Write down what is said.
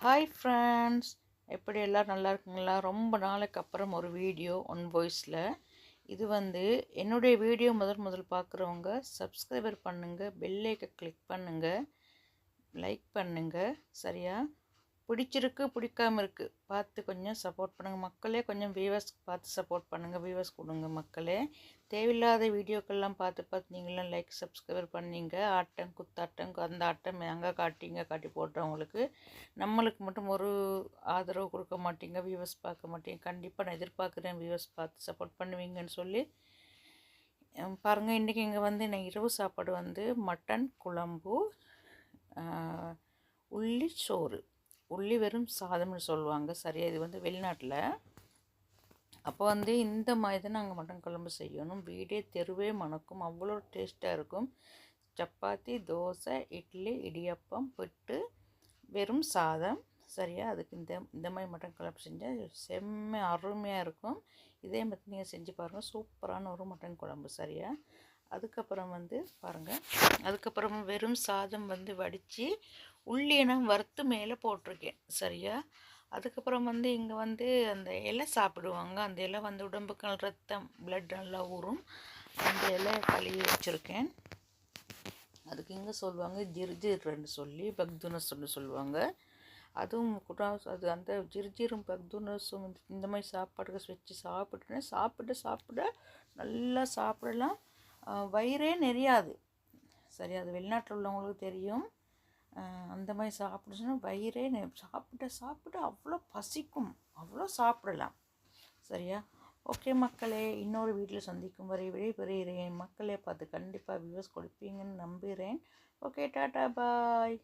Hi friends எப்படி எல்லோரும் நல்லா இருக்குங்களா? ரொம்ப நாளைக்கு அப்புறம் ஒரு வீடியோ ஒன் வாய்ஸில் இது வந்து என்னுடைய வீடியோ முதல் முதல் பார்க்குறவங்க சப்ஸ்கிரைபர் பண்ணுங்கள் பெல்லைக்கை கிளிக் பண்ணுங்கள் லைக் பண்ணுங்கள் சரியா? பிடிச்சிருக்கு பிடிக்காம இருக்குது பார்த்து கொஞ்சம் சப்போர்ட் பண்ணுங்கள் மக்களே கொஞ்சம் வியூவர்ஸ் பார்த்து சப்போர்ட் பண்ணுங்கள் வியூவர்ஸ் கொடுங்க மக்களே. தேவையில்லாத வீடியோக்கள்லாம் பார்த்து பார்த்து நீங்களாம் லைக் சப்ஸ்கிரைபர் பண்ணீங்க. ஆட்டம் குத்தாட்டம் அந்த ஆட்டம் எங்கே காட்டிங்க காட்டி போட்டவங்களுக்கு நம்மளுக்கு மட்டும் ஒரு ஆதரவு கொடுக்க மாட்டீங்க. வியூவர்ஸ் பார்க்க மாட்டீங்க. கண்டிப்பாக நான் எதிர்பார்க்குறேன். வியூவர்ஸ் பார்த்து சப்போர்ட் பண்ணுவீங்கன்னு சொல்லி. பாருங்கள் இன்றைக்கி இங்கே வந்து நான் இரவு சாப்பாடு வந்து மட்டன் குழம்பு உள்ளி சோறு உள்ளி வெறும் சாதம்னு சொல்லுவாங்க. சரியா? இது வந்து வெளிநாட்டில். அப்போ வந்து இந்த மாதிரி தான் நாங்கள் மட்டன் குழம்பு செய்யணும். வீடே தெருவே மணக்கும். அவ்வளோ டேஸ்ட்டாக இருக்கும். சப்பாத்தி தோசை இட்லி இடியப்பம் புட்டு வெறும் சாதம். சரியா? அதுக்கு இந்த இந்த மாதிரி மட்டன் குழம்பு செஞ்சால் செம்ம அருமையாக இருக்கும். இதே மாதிரி நீங்கள் செஞ்சு பாருங்கள் சூப்பரான ஒரு மட்டன் குழம்பு. சரியா? அதுக்கப்புறம் வந்து பாருங்கள் அதுக்கப்புறம் வெறும் சாதம் வந்து வடித்து உள்ளியை நான் வறுத்து மேலே போட்டிருக்கேன். சரியா? அதுக்கப்புறம் வந்து இங்கே வந்து அந்த இலை சாப்பிடுவாங்க. அந்த இலை வந்து உடம்புக்கு ரத்தம் பிளட் நல்லா ஊறும். அந்த இலை கழுவி வச்சுருக்கேன். அதுக்கு இங்கே சொல்லுவாங்க ஜிர்ஜிர்ன்னு சொல்லி பக்துனஸ்ன்னு சொல்லுவாங்க. அதுவும் கூட அது அந்த ஜிர்ஜிரும் பக்துனஸும் இந்த மாதிரி சாப்பாடுகள் வச்சு சாப்பிட்டுனே சாப்பிட சாப்பிட நல்லா சாப்பிடலாம். வயிறே நெறியாது. சரி அது வெளிநாட்டில் உள்ளவங்களுக்கு தெரியும். அந்த மாதிரி சாப்பிடுச்சுன்னா வயிறே நெ- சாப்பிட சாப்பிட அவ்வளோ பசிக்கும். அவ்வளோ சாப்பிடலாம். சரியா? ஓகே மக்களே இன்னொரு வீட்டில் சந்திக்கும் வரை விடைபெறுகிறேன். மக்களே பார்த்து கண்டிப்பாக வியூஸ் கொடுப்பீங்கன்னு நம்புகிறேன். Okay tata bye.